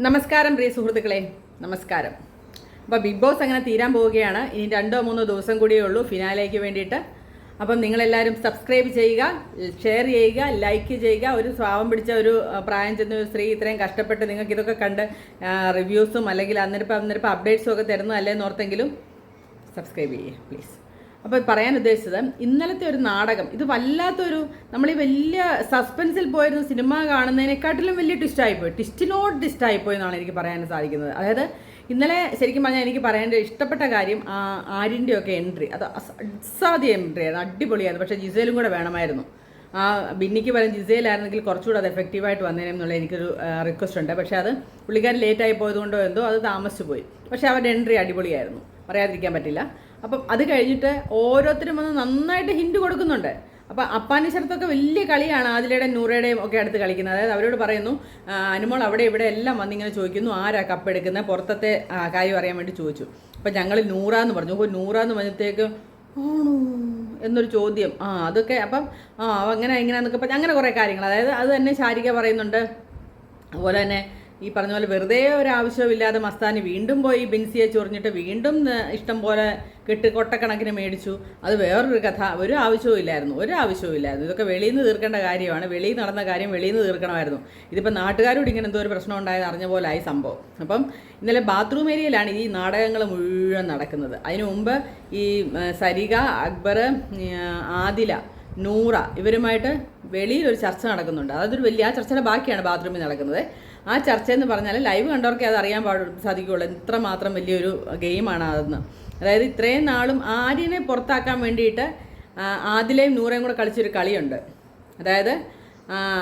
നമസ്കാരം പ്രിയ സുഹൃത്തുക്കളെ. നമസ്കാരം. അപ്പോൾ ബിഗ് ബോസ് അങ്ങനെ തീരാൻ പോവുകയാണ്. ഇനി രണ്ടോ മൂന്നോ ദിവസം കൂടിയേ ഉള്ളൂ ഫിനാലേക്ക് വേണ്ടിയിട്ട്. അപ്പം നിങ്ങളെല്ലാവരും സബ്സ്ക്രൈബ് ചെയ്യുക ഷെയർ ചെയ്യുക ലൈക്ക് ചെയ്യുക. ഒരു സ്വാവം പിടിച്ച ഒരു പ്രായം ചെന്ന ഒരു സ്ത്രീ ഇത്രയും കഷ്ടപ്പെട്ട് നിങ്ങൾക്ക് ഇതൊക്കെ കണ്ട് റിവ്യൂസും അല്ലെങ്കിൽ അന്നിരപ്പം അന്നിരപ്പം അപ്ഡേറ്റ്സും ഒക്കെ തരുന്നു അല്ലേ ഓർത്തെങ്കിലും സബ്സ്ക്രൈബ് ചെയ്യുക പ്ലീസ് അപ്പോൾ പറയാൻ ഉദ്ദേശിച്ചത് ഇന്നലത്തെ ഒരു നാടകം ഇത് വല്ലാത്തൊരു നമ്മൾ ഈ വലിയ സസ്പെൻസിൽ പോയിരുന്ന സിനിമ കാണുന്നതിനെക്കാട്ടിലും വലിയ ട്വിസ്റ്റായിപ്പോയി ട്വിസ്റ്റിനോട് ട്വിസ്റ്റായിപ്പോയി എന്നാണ് എനിക്ക് പറയാൻ സാധിക്കുന്നത്. അതായത് ഇന്നലെ ശരിക്കും പറഞ്ഞാൽ എനിക്ക് പറയേണ്ട ഇഷ്ടപ്പെട്ട കാര്യം ആര്യന്റെ ഒക്കെ എൻട്രി അത് അസ- അസാധ്യ എൻട്രി ആയിരുന്നു. അടിപൊളിയായിരുന്നു. പക്ഷേ ജിസേലും കൂടെ വേണമായിരുന്നു. ആ ബിന്നിക്ക് പകരം ജിസയിലായിരുന്നെങ്കിൽ കുറച്ചുകൂടെ അത് എഫക്റ്റീവായിട്ട് വന്നേനെ എന്നുള്ള എനിക്കൊരു റിക്വസ്റ്റ് ഉണ്ട്. പക്ഷേ അത് പുള്ളിക്കാരൻ ലേറ്റായി പോയതുകൊണ്ടോ എന്തോ അത് താമസിച്ചു പോയി. പക്ഷേ അവരുടെ എൻട്രി അടിപൊളിയായിരുന്നു. പറയാതിരിക്കാൻ പറ്റില്ല. അപ്പം അത് കഴിഞ്ഞിട്ട് ഓരോരുത്തരും വന്ന് നന്നായിട്ട് ഹിൻഡ് കൊടുക്കുന്നുണ്ട്. അപ്പം അപ്പാനി ശരത്തൊക്കെ വലിയ കളിയാണ് ആദിലയുടെയും നൂറയുടെയും ഒക്കെ അടുത്ത് കളിക്കുന്നത്. അതായത് അവരോട് പറയുന്നു അനുമോൾ അവിടെ ഇവിടെ എല്ലാം വന്നിങ്ങനെ ചോദിക്കുന്നു ആരാ കപ്പ് എടുക്കുന്നത്? പുറത്തത്തെ കാര്യം അറിയാൻ വേണ്ടി ചോദിച്ചു. അപ്പം ഞങ്ങൾ നൂറാന്ന് പറഞ്ഞു. ഓ നൂറാന്ന് പറഞ്ഞത്തേക്ക് ആണോ? എന്നൊരു ചോദ്യം. ആ അതൊക്കെ അപ്പം ആ അങ്ങനെ എങ്ങനെയാന്നൊക്കെ പറഞ്ഞ് അങ്ങനെ കുറേ കാര്യങ്ങൾ. അതായത് അത് തന്നെ ശാരിക പറയുന്നുണ്ട്. അതുപോലെ തന്നെ ഈ പറഞ്ഞ പോലെ വെറുതെ ഒരാവശ്യമില്ലാതെ മസ്താനി വീണ്ടും പോയി ബിൻസിയെ ചൊറിഞ്ഞിട്ട് വീണ്ടും ഇഷ്ടം പോലെ കെട്ട് കൊട്ടക്കണക്കിന് മേടിച്ചു. അത് വേറൊരു കഥ. ഒരു ആവശ്യവും ഇല്ലായിരുന്നു. ഒരു ആവശ്യവും ഇല്ലായിരുന്നു. ഇതൊക്കെ വെളിയിൽ നിന്ന് തീർക്കേണ്ട കാര്യമാണ്. വെളിയിൽ നടന്ന കാര്യം വെളിയിൽ നിന്ന് തീർക്കണമായിരുന്നു. ഇതിപ്പോൾ നാട്ടുകാരോട് ഇങ്ങനെ എന്തോ ഒരു പ്രശ്നം ഉണ്ടായത് അറിഞ്ഞ പോലെ ആയി സംഭവം. അപ്പം ഇന്നലെ ബാത്റൂം ഏരിയയിലാണ് ഈ നാടകങ്ങൾ മുഴുവൻ നടക്കുന്നത്. അതിനു മുമ്പ് ഈ സരിക അക്ബർ ആദില നൂറ. ഇവരുമായിട്ട് വെളിയിൽ ഒരു ചർച്ച നടക്കുന്നുണ്ട്. അതൊരു വലിയ ആ ചർച്ചയുടെ ബാക്കിയാണ് ബാത്റൂമിൽ നടക്കുന്നത്. ആ ചർച്ച എന്ന് പറഞ്ഞാൽ ലൈവ് കണ്ടവർക്കേ അത് അറിയാൻ പാടു സാധിക്കുകയുള്ളൂ. ഇത്ര മാത്രം വലിയൊരു ഗെയിമാണ് അതെന്ന്. അതായത് ഇത്രയും നാളും ആര്യനെ പുറത്താക്കാൻ വേണ്ടിയിട്ട് ആദിലെയും നൂറയും കൂടെ കളിച്ചൊരു കളിയുണ്ട്. അതായത്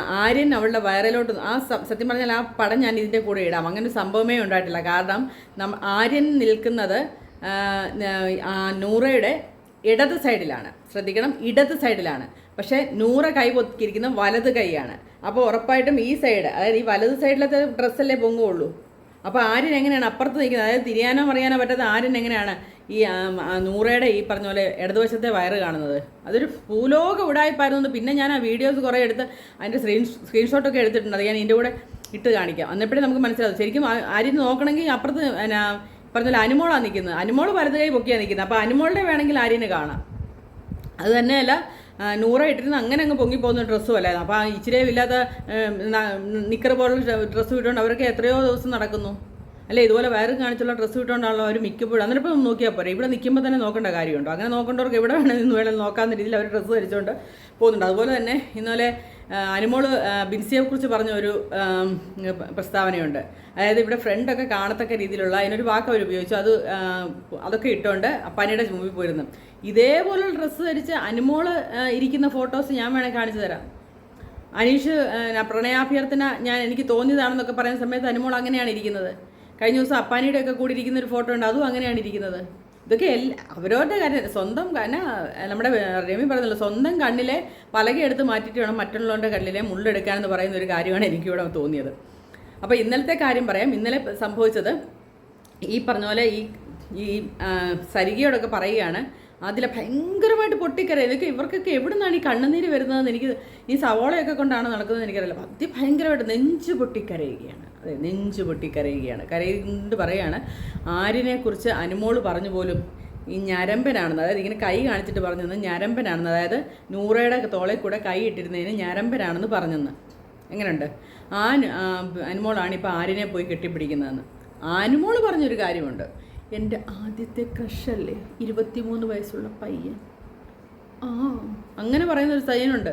ആര്യൻ അവളുടെ വയറിലോട്ട് ആ സത്യം പറഞ്ഞാൽ ആ പടം ഞാൻ ഇതിന്റെ കൂടെ ഇടാം. അങ്ങനെ ഒരു സംഭവമേ ഉണ്ടായിട്ടില്ല. കാരണം നം ആര്യൻ നിൽക്കുന്നത് നൂറയുടെ ഇടത് സൈഡിലാണ്. ശ്രദ്ധിക്കണം ഇടത് സൈഡിലാണ്. പക്ഷേ നൂറ കൈ പൊത്തിയിരിക്കുന്ന വലത് കൈയാണ്. അപ്പോൾ ഉറപ്പായിട്ടും ഈ സൈഡ് അതായത് ഈ വലത് സൈഡിലത്തെ ഡ്രസ്സല്ലേ പൊങ്ങുള്ളൂ. അപ്പോൾ ആര്യൻ എങ്ങനെയാണ് അപ്പുറത്ത് നിൽക്കുന്നത്? അതായത് തിരിയാനോ അറിയാനോ പറ്റാത്ത ആര്യൻ എങ്ങനെയാണ് ഈ നൂറയുടെ ഈ പറഞ്ഞ പോലെ ഇടതുവശത്തെ വയറ് കാണുന്നത്? അതൊരു ഭൂലോക ഉടായ്പായിരുന്നു. പിന്നെ ഞാൻ ആ വീഡിയോസ് കുറേ എടുത്ത് അതിന്റെ സ്ക്രീൻ സ്ക്രീൻഷോട്ടൊക്കെ എടുത്തിട്ടുണ്ട്. അത് ഞാൻ ഇതിന്റെ കൂടെ ഇട്ട് കാണിക്കാം. അന്നപ്പോഴേ നമുക്ക് മനസ്സിലാവും. ശരിക്കും ആര്യൻ നോക്കണമെങ്കിൽ അപ്പുറത്ത് എന്നാ പറഞ്ഞ പോലെ അനുമോളാണ് നിൽക്കുന്നത് അനുമോൾ വലത് കൈ പൊക്കിയാണ് നിൽക്കുന്നത് അപ്പോൾ അനുമോളുടെ വേണമെങ്കിൽ ആര്യനെ കാണാം. അത് തന്നെയല്ല നൂറ ഇട്ടിരുന്ന് അങ്ങനെ അങ്ങ് പൊങ്ങി പോകുന്ന ഡ്രസ്സും അല്ലായിരുന്നു. അപ്പോൾ ഇച്ചിരി ഇല്ലാത്ത നിക്കർ പോലുള്ള ഡ്രസ്സ് ഇട്ടുകൊണ്ട് അവരൊക്കെ എത്രയോ ദിവസം നടക്കുന്നു. അല്ലേ ഇതുപോലെ വയറ് കാണിച്ചുള്ള ഡ്രസ്സ് ഇട്ടുകൊണ്ടാണല്ലോ അവർ മിക്കപ്പോഴും. അന്നേരം നോക്കിയാൽ പോരെ. ഇവിടെ നിൽക്കുമ്പോൾ തന്നെ നോക്കേണ്ട കാര്യമുണ്ടോ? അങ്ങനെ നോക്കേണ്ടവർക്ക് എവിടെ വേണമെങ്കിൽ നിന്ന് വേണമെങ്കിൽ നോക്കാവുന്ന രീതിയിൽ അവർ ഡ്രസ്സ് ധരിച്ചുകൊണ്ട് പോകുന്നുണ്ട്. അതുപോലെ തന്നെ ഇന്നലെ അനുമോൾ കുറിച്ച് ബിൻസിയെക്കുറിച്ച് പറഞ്ഞ ഒരു പ്രസ്താവനയുണ്ട്. അതായത് ഇവിടെ ഫ്രണ്ടൊക്കെ കാണത്തക്ക രീതിയിലുള്ള അതിനൊരു വാക്ക് അവർ ഉപയോഗിച്ചു. അത് അതൊക്കെ ഇട്ടുകൊണ്ട് അപ്പാനിയുടെ മുമ്പിൽ പോയിരുന്നു. ഇതേപോലുള്ള ഡ്രസ്സ് ധരിച്ച് അനുമോൾ ഇരിക്കുന്ന ഫോട്ടോസ് ഞാൻ വേണേൽ കാണിച്ചു തരാം. അനീഷ് പ്രണയാഭ്യർത്ഥന ഞാൻ എനിക്ക് തോന്നിയതാണെന്നൊക്കെ പറയുന്ന സമയത്ത് അനുമോൾ അങ്ങനെയാണ് ഇരിക്കുന്നത്. കഴിഞ്ഞ ദിവസം അപ്പാനിയുടെ ഒക്കെ കൂടി ഇരിക്കുന്ന ഒരു ഫോട്ടോ ഉണ്ട് അതും അങ്ങനെയാണ് ഇരിക്കുന്നത്. ഇതൊക്കെ എല്ലാ അവരവരുടെ കാര്യം സ്വന്തം എന്നാ നമ്മുടെ രമി പറഞ്ഞല്ലോ സ്വന്തം കണ്ണിലെ പലകയെടുത്ത് മാറ്റിയിട്ട് വേണം മറ്റുള്ളവരുടെ കണ്ണിലെ മുള്ളെടുക്കാനെന്ന് പറയുന്ന ഒരു കാര്യമാണ് എനിക്കിവിടെ തോന്നിയത്. അപ്പോൾ ഇന്നലത്തെ കാര്യം പറയാം. ഇന്നലെ സംഭവിച്ചത് ഈ പറഞ്ഞ പോലെ ഈ ഈ സരികയോടൊക്കെ പറയുകയാണ് അതിലെ ഭയങ്കരമായിട്ട് പൊട്ടിക്കര ഇതൊക്കെ ഇവർക്കൊക്കെ എവിടെ നിന്നാണ് ഈ കണ്ണുനീര് വരുന്നതെന്ന് എനിക്ക് ഈ സവോളയൊക്കെ കൊണ്ടാണ് നടക്കുന്നത് എനിക്കറിയില്ല. അതിഭയങ്കരമായിട്ട് നെഞ്ച് പൊട്ടിക്കരയുകയാണ്. അതെ നെഞ്ച് പൊട്ടിക്കരയുകയാണ്. കരയുകൊണ്ട് ആരിനെ കുറിച്ച് അനുമോൾ പറഞ്ഞു പോലും ഈ ഞരമ്പനാണെന്ന്. അതായത് ഇങ്ങനെ കൈ കാണിച്ചിട്ട് പറഞ്ഞെന്ന് ഞരമ്പനാണെന്ന്. അതായത് നൂറയുടെ തോളെ കൂടെ കൈ ഇട്ടിരുന്നതിന് ഞരമ്പനാണെന്ന് പറഞ്ഞെന്ന്. എങ്ങനെയുണ്ട്? ആ അനുമോളാണ് ഇപ്പോൾ ആരിനെ പോയി കെട്ടിപ്പിടിക്കുന്നതെന്ന്. ആനുമോൾ പറഞ്ഞൊരു കാര്യമുണ്ട്. എന്റെ ആദ്യത്തെ ക്രഷല്ലേ? ഇരുപത്തിമൂന്ന് വയസ്സുള്ള പയ്യൻ. ആ അങ്ങനെ പറയുന്ന ഒരു സയ്യനുണ്ട്.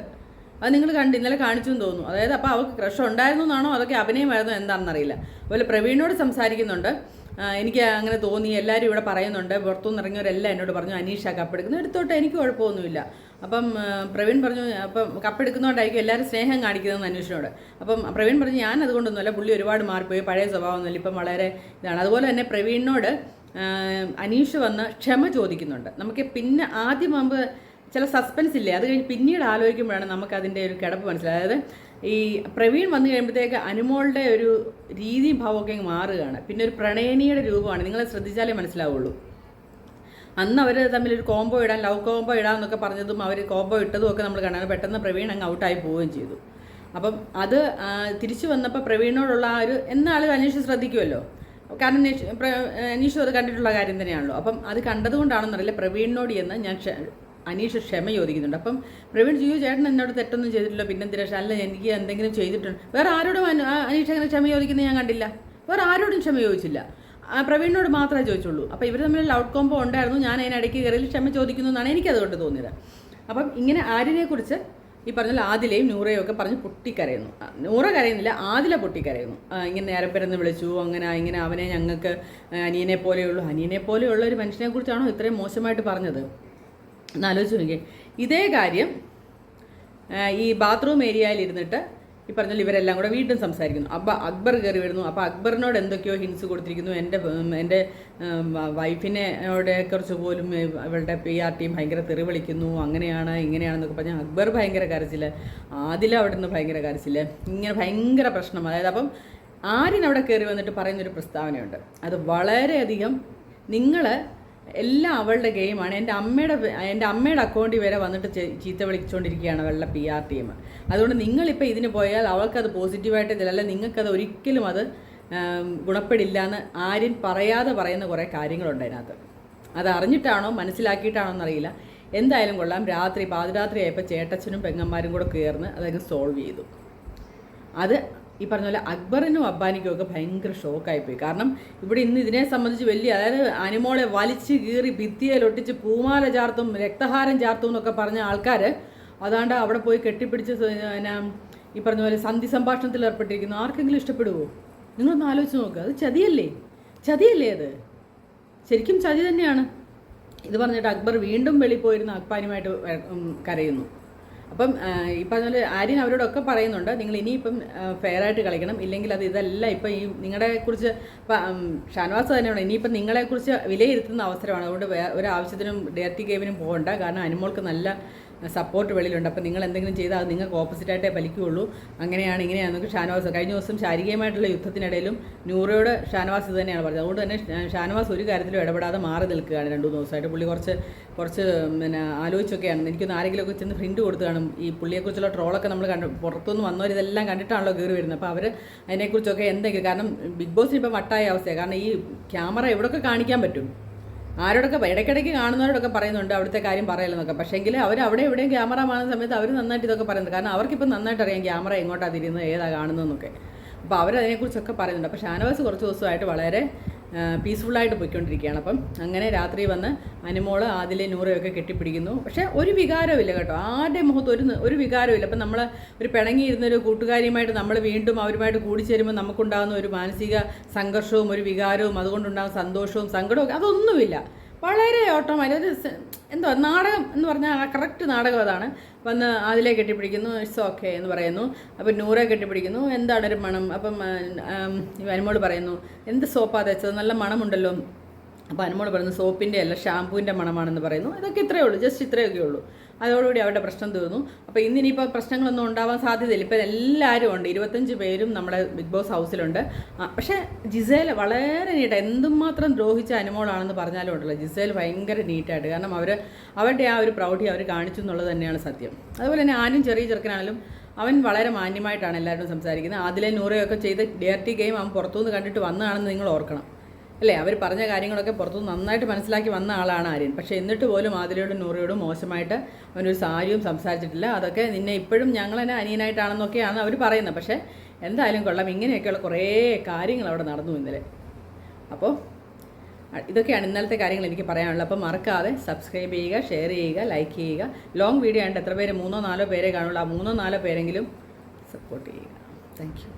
അത് നിങ്ങൾ കണ്ട് ഇന്നലെ കാണിച്ചു എന്ന് തോന്നുന്നു. അതായത് അപ്പോൾ അവൾക്ക് ക്രഷ് ഉണ്ടായിരുന്നു എന്നാണോ? അതൊക്കെ അഭിനയമായിരുന്നു എന്താണെന്നറിയില്ല അതുപോലെ പ്രവീണിനോട് സംസാരിക്കുന്നുണ്ട്. എനിക്ക് അങ്ങനെ തോന്നി. എല്ലാവരും ഇവിടെ പറയുന്നുണ്ട്. പുറത്തുനിന്ന് ഇറങ്ങിയവരെല്ലാം എന്നോട് പറഞ്ഞു അനീഷ കപ്പെടുക്കുന്നു എടുത്തോട്ടെ എനിക്ക് കുഴപ്പമൊന്നുമില്ല. അപ്പം പ്രവീൺ പറഞ്ഞു അപ്പം കപ്പെടുക്കുന്നതുകൊണ്ടായിരിക്കും എല്ലാവരും സ്നേഹം കാണിക്കുന്നതെന്ന് അന്വേഷണോട് അപ്പം പ്രവീൺ പറഞ്ഞു ഞാൻ അതുകൊണ്ടൊന്നുമല്ല. പുള്ളി ഒരുപാട് മാറിപ്പോയി. പഴയ സ്വഭാവമൊന്നുമില്ല. ഇപ്പം വളരെ ഇതാണ്. അതുപോലെ തന്നെ പ്രവീണിനോട് അനീഷ് വന്ന് ക്ഷമ ചോദിക്കുന്നുണ്ട്. നമുക്ക് പിന്നെ ആദ്യം മുമ്പ് ചില സസ്പെൻസ് ഇല്ലേ? അത് കഴിഞ്ഞ് പിന്നീട് ആലോചിക്കുമ്പോഴാണ് നമുക്ക് അതിന്റെ ഒരു കിടപ്പ് മനസ്സിലായത്. അതായത് ഈ പ്രവീൺ വന്നു കഴിയുമ്പോഴത്തേക്ക് അനുമോളുടെ ഒരു രീതി ഭാവമൊക്കെ മാറുകയാണ്. പിന്നെ ഒരു പ്രണയനിയുടെ രൂപമാണ്. നിങ്ങൾ ശ്രദ്ധിച്ചാലേ മനസ്സിലാവുള്ളൂ. അന്ന് അവർ തമ്മിൽ ഒരു കോംബോ ഇടാൻ ലവ് കോംബോ ഇടാമെന്നൊക്കെ പറഞ്ഞതും അവർ കോംബോ ഇട്ടതും ഒക്കെ നമ്മൾ കണ്ടാണ്. പെട്ടെന്ന് പ്രവീൺ അങ്ങ് ഔട്ടായി പോവുകയും ചെയ്തു. അപ്പം അത് തിരിച്ചു വന്നപ്പോൾ പ്രവീണിനോടുള്ള ആ ഒരു എന്നാളും അന്വേഷിച്ച് ശ്രദ്ധിക്കുമല്ലോ കാരണം അനീഷ് അത് കണ്ടിട്ടുള്ള കാര്യം തന്നെയാണല്ലോ. അപ്പം അത് കണ്ടതുകൊണ്ടാണെന്നറിയില്ല പ്രവീണിനോട് എന്ന് ഞാൻ അനീഷ് ക്ഷമ ചോദിക്കുന്നുണ്ട്. അപ്പം പ്രവീൺ ജിയോ ചേട്ടൻ എന്നോട് തെറ്റൊന്നും ചെയ്തിട്ടില്ല. പിന്നെന്തിനാ? അല്ല എനിക്ക് എന്തെങ്കിലും ചെയ്തിട്ടുണ്ട്. വേറെ ആരോടും അനീഷ് അങ്ങനെ ക്ഷമ ചോദിക്കുന്നത് ഞാൻ കണ്ടില്ല. വേറെ ആരോടും ക്ഷമ ചോദിച്ചില്ല. പ്രവീണിനോട് മാത്രമേ ചോദിച്ചുള്ളൂ. അപ്പോൾ ഇവർ തമ്മിൽ ഔട്ട് കോമ്പോ ഉണ്ടായിരുന്നു. ഞാൻ അതിനിടയ്ക്ക് കയറിയിൽ ക്ഷമ ചോദിക്കുന്നു എന്നാണ് എനിക്കതുകൊണ്ട് തോന്നിയത്. അപ്പം ഇങ്ങനെ ആര്യനെക്കുറിച്ച് ഈ പറഞ്ഞ ആദിലയും നൂറയും ഒക്കെ പറഞ്ഞ് പൊട്ടിക്കരയുന്നു. നൂറ കരയുന്നില്ല ആദില പൊട്ടിക്കരയുന്നു. ഇങ്ങനെ ഇങ്ങനെ പെരുന്ന് വിളിച്ചു അങ്ങനെ ഇങ്ങനെ അവനെ ഞങ്ങൾക്ക് അനിയനെ പോലെയുള്ളൂ. അനിയനെ പോലെയുള്ള ഒരു മനുഷ്യനെ കുറിച്ചാണോ ഇത്രയും മോശമായിട്ട് പറഞ്ഞത്? എന്നാലോചിച്ച് നോക്കിയേ. ഇതേ കാര്യം ഈ ബാത്റൂം ഏരിയയിൽ ഇരുന്നിട്ട് ഈ പറഞ്ഞാൽ ഇവരെല്ലാം കൂടെ വീണ്ടും സംസാരിക്കുന്നു. അപ്പോൾ അക്ബർ കയറി വരുന്നു. അപ്പോൾ അക്ബറിനോട് എന്തൊക്കെയോ ഹിൻസ് കൊടുത്തിരിക്കുന്നു. എന്റെ എന്റെ വൈഫിനെ കുറിച്ച് പോലും ഇവളുടെ പി ആർ ടീം ഭയങ്കര തെറി വിളിക്കുന്നു. അങ്ങനെയാണ് ഇങ്ങനെയാണെന്നൊക്കെ പറഞ്ഞാൽ അക്ബർ ഭയങ്കര കരച്ചില്ല ആദില അവിടെ നിന്ന് ഭയങ്കര കരച്ചില്ല ഇങ്ങനെ ഭയങ്കര പ്രശ്നം. അതായത് അപ്പം ആര്യൻ അവിടെ കയറി വന്നിട്ട് പറയുന്നൊരു പ്രസ്താവനയുണ്ട്. അത് വളരെയധികം നിങ്ങൾ എല്ലാം അവളുടെ ഗെയിമാണ് എന്റെ അമ്മയുടെ എന്റെ അമ്മയുടെ അക്കൗണ്ടിൽ വരെ വന്നിട്ട് ചീത്ത വിളിച്ചുകൊണ്ടിരിക്കുകയാണ് അവളുടെ പി ആർ ടീം അതുകൊണ്ട് നിങ്ങളിപ്പോൾ ഇതിന് പോയാൽ അവൾക്കത് പോസിറ്റീവായിട്ട് ഇതിലല്ല നിങ്ങൾക്കത് ഒരിക്കലും അത് ഗുണപ്പെടില്ല എന്ന് ആരും പറയാതെ പറയുന്ന കുറേ കാര്യങ്ങളുണ്ട് അതിനകത്ത്. അത് അറിഞ്ഞിട്ടാണോ മനസ്സിലാക്കിയിട്ടാണോ എന്നറിയില്ല എന്തായാലും കൊള്ളാം. രാത്രി പാതിരാത്രി ആയപ്പോൾ ചേട്ടച്ചനും പെങ്ങന്മാരും കൂടെ കയർന്ന് അതങ്ങ് സോൾവ് ചെയ്തു. അത് ഈ പറഞ്ഞ പോലെ അക്ബറിനും അബ്ബാനിക്കും ഒക്കെ ഭയങ്കര ഷോക്കായിപ്പോയി കാരണം ഇവിടെ ഇന്ന് ഇതിനെ സംബന്ധിച്ച് വലിയ അതായത് അനിമോളെ വലിച്ചു കീറി ഭിത്തിയിലൊട്ടിച്ച് പൂമാല ചാർത്തും രക്തഹാരം ചാർത്തും എന്നൊക്കെ പറഞ്ഞ ആൾക്കാർ അതാണ്ട് അവിടെ പോയി കെട്ടിപ്പിടിച്ച് പിന്നെ ഈ പറഞ്ഞ പോലെ സന്ധി സംഭാഷണത്തിൽ ഏർപ്പെട്ടിരിക്കുന്നു. ആർക്കെങ്കിലും ഇഷ്ടപ്പെടുവോ? നിങ്ങളൊന്ന് ആലോചിച്ച് നോക്കുക അത് ചതിയല്ലേ? ചതിയല്ലേ അത്? ശരിക്കും ചതി തന്നെയാണ്. ഇത് പറഞ്ഞിട്ട് അക്ബർ വീണ്ടും വെളിപ്പോയിരുന്ന അക്ബാനുമായിട്ട് കരയുന്നു. അപ്പം ഇപ്പം പറഞ്ഞ ആര്യൻ അവരോടൊക്കെ പറയുന്നുണ്ട് നിങ്ങൾ ഇനിയിപ്പം ഫെയർ ആയിട്ട് കളിക്കണം. ഇല്ലെങ്കിൽ അത് ഇതല്ല. ഇപ്പം ഈ നിങ്ങളെ കുറിച്ച് ഇപ്പം ഷാൻവാസ് തന്നെയാണ്. ഇനിയിപ്പം നിങ്ങളെക്കുറിച്ച് വിലയിരുത്തുന്ന അവസരമാണ്. അതുകൊണ്ട് വേ- ഒരു ഡേർട്ടി ഗെയിമിനും പോകണ്ട. കാരണം അനുമോൾക്ക് നല്ല സപ്പോർട്ട് വെളിയിലുണ്ട്. അപ്പോൾ നിങ്ങൾ എന്തെങ്കിലും ചെയ്താൽ അത് നിങ്ങൾക്ക് ഓപ്പോസിറ്റായിട്ടേ ഫലിക്കുകയുള്ളൂ. അങ്ങനെയാണ് ഇങ്ങനെയാണ് ഇങ്ങനെയാണെന്നൊക്കെ ഷാനവാസ് കഴിഞ്ഞ ദിവസം ശാരീരികമായിട്ടുള്ള യുദ്ധത്തിനിടയിലും നൂറയോട് ഷാനവാസ് ഇത് തന്നെയാണ് പറഞ്ഞത്. അതുകൊണ്ട് തന്നെ ഷാനവാസ് ഒരു കാര്യത്തിലും ഇടപെടാതെ മാറി നിൽക്കുകയാണ് രണ്ടു ദിവസമായിട്ട്. പുള്ളി കുറച്ച് കുറച്ച് പിന്നെ ആലോചിച്ചൊക്കെയാണ്. എനിക്കൊന്ന് ആരെങ്കിലുമൊക്കെ ചെന്ന് പ്രിന്റ് കൊടുത്ത് കാണും. ഈ പുള്ളിയെക്കുറിച്ചുള്ള ട്രോളൊക്കെ നമ്മൾ കണ്ട് പുറത്തുനിന്ന് വന്നവർ ഇതെല്ലാം കണ്ടിട്ടാണല്ലോ കയറി വരുന്നത്. അപ്പോൾ അവർ അതിനെക്കുറിച്ചൊക്കെ എന്തെങ്കിലും കാരണം ബിഗ് ബോസിന് ഇപ്പോൾ വട്ടായ അവസ്ഥയാണ്. കാരണം ഈ ക്യാമറ എവിടെയൊക്കെ കാണിക്കാൻ പറ്റും? ആരോടൊക്കെ ഇടയ്ക്കിടയ്ക്ക് കാണുന്നവരോടൊക്കെ പറയുന്നുണ്ട് അവിടുത്തെ കാര്യം പറയലെന്നൊക്കെ. പക്ഷേങ്കിൽ അവർ അവിടെ എവിടെയും ക്യാമറ മാറുന്ന സമയത്ത് അവർ നന്നായിട്ട് ഇതൊക്കെ പറയുന്നത് കാരണം അവർക്കിപ്പോൾ നന്നായിട്ട് അറിയാം ക്യാമറ എങ്ങോട്ടാണ് തിരിയുന്നത് ഏതാ കാണുന്നതെന്നൊക്കെ. അപ്പോൾ അവരതിനെക്കുറിച്ചൊക്കെ പറയുന്നുണ്ട്. അപ്പോൾ ഷാനവാസ് കുറച്ച് ദിവസമായിട്ട് വളരെ പീസ്ഫുള്ളായിട്ട് പോയിക്കൊണ്ടിരിക്കുകയാണ്. അപ്പം അങ്ങനെ രാത്രി വന്ന് അനുമോൾ ആദിലെ നൂറയൊക്കെ കെട്ടിപ്പിടിക്കുന്നു. പക്ഷേ ഒരു വികാരമില്ല കേട്ടോ. ആരുടെ മുഖത്ത് ഒരു ഒരു വികാരമില്ല അപ്പം നമ്മൾ ഒരു പിണങ്ങിയിരുന്നൊരു കൂട്ടുകാരിയുമായിട്ട് നമ്മൾ വീണ്ടും അവരുമായിട്ട് കൂടിച്ചേരുമ്പോൾ നമുക്കുണ്ടാകുന്ന ഒരു മാനസിക സംഘർഷവും ഒരു വികാരവും അതുകൊണ്ടുണ്ടാകുന്ന സന്തോഷവും സങ്കടവും അതൊന്നുമില്ല. വളരെ ഓട്ടോമാറ്റിക് എന്തോ നാടകം എന്ന് പറഞ്ഞാൽ കറക്റ്റ് നാടകം അതാണ്. വന്ന് അതിലെ കെട്ടിപ്പിടിക്കുന്നു ഇറ്റ്സ് ഓക്കെ എന്ന് പറയുന്നു. അപ്പം നൂറെ കെട്ടിപ്പിടിക്കുന്നു. എന്താണ് ഒരു മണം? അപ്പം അനുമോട് പറയുന്നു എന്ത് സോപ്പാ തേച്ചത്? നല്ല മണമുണ്ടല്ലോ. അപ്പോൾ അനുമോട് പറയുന്നു സോപ്പിന്റെ അല്ല ഷാമ്പൂവിന്റെ മണമാണെന്ന് പറയുന്നു. ഇതൊക്കെ ഇത്രയേ ഉള്ളൂ ജസ്റ്റ് ഇത്രയൊക്കെ ഉള്ളൂ. അതോടുകൂടി അവരുടെ പ്രശ്നം തീർന്നു. അപ്പോൾ ഇന്ന് ഇന്നിനിപ്പോൾ പ്രശ്നങ്ങളൊന്നും ഉണ്ടാവാൻ സാധ്യതയില്ല. ഇപ്പോൾ എല്ലാവരും ഉണ്ട്. ഇരുപത്തഞ്ച് പേരും നമ്മുടെ ബിഗ് ബോസ് ഹൗസിലുണ്ട്. പക്ഷേ ജിസേൽ വളരെ നീട്ട്. എന്തുമാത്രം ദ്രോഹിച്ച അനുമോളാണെന്ന് പറഞ്ഞാലും ഉണ്ടല്ലോ. ജിസേൽ ഭയങ്കര നീറ്റായിട്ട്. കാരണം അവർ അവരുടെ ആ ഒരു പ്രൗഢി അവർ കാണിച്ചു എന്നുള്ളത് തന്നെയാണ് സത്യം. അതുപോലെ തന്നെ ആനും ചെറിയ ചെറുക്കനാണെങ്കിലും അവൻ വളരെ മാന്യമായിട്ടാണ് എല്ലാവരും സംസാരിക്കുന്നത്. അതിലെ നൂറയൊക്കെ ചെയ്ത് ഡേർട്ടി ഗെയിം അവൻ പുറത്തുനിന്ന് കണ്ടിട്ട് വന്നതാണെന്ന് നിങ്ങൾ ഓർക്കണം. അല്ലേ? അവർ പറഞ്ഞ കാര്യങ്ങളൊക്കെ പുറത്തു നന്നായിട്ട് മനസ്സിലാക്കി വന്ന ആളാണ് ആര്യൻ. പക്ഷെ എന്നിട്ട് പോലും ആതിരയോടും നൂറിയോടും മോശമായിട്ട് അവനൊരു സാരിയും സംസാരിച്ചിട്ടില്ല. അതൊക്കെ നിന്നെ ഇപ്പോഴും ഞങ്ങൾ തന്നെ അനിയനായിട്ടാണെന്നൊക്കെയാണ് അവർ പറയുന്നത്. പക്ഷേ എന്തായാലും കൊള്ളാം. ഇങ്ങനെയൊക്കെയുള്ള കുറേ കാര്യങ്ങൾ അവിടെ നടന്നു ഇന്നലെ. അപ്പോൾ ഇതൊക്കെയാണ് ഇന്നലത്തെ കാര്യങ്ങൾ എനിക്ക് പറയാനുള്ളത്. അപ്പോൾ മറക്കാതെ സബ്സ്ക്രൈബ് ചെയ്യുക ഷെയർ ചെയ്യുക ലൈക്ക് ചെയ്യുക. ലോങ് വീഡിയോ ആയിട്ട് എത്ര പേര്? മൂന്നോ നാലോ പേരെ കാണുള്ളൂ. ആ മൂന്നോ നാലോ പേരെങ്കിലും സപ്പോർട്ട് ചെയ്യുക. താങ്ക്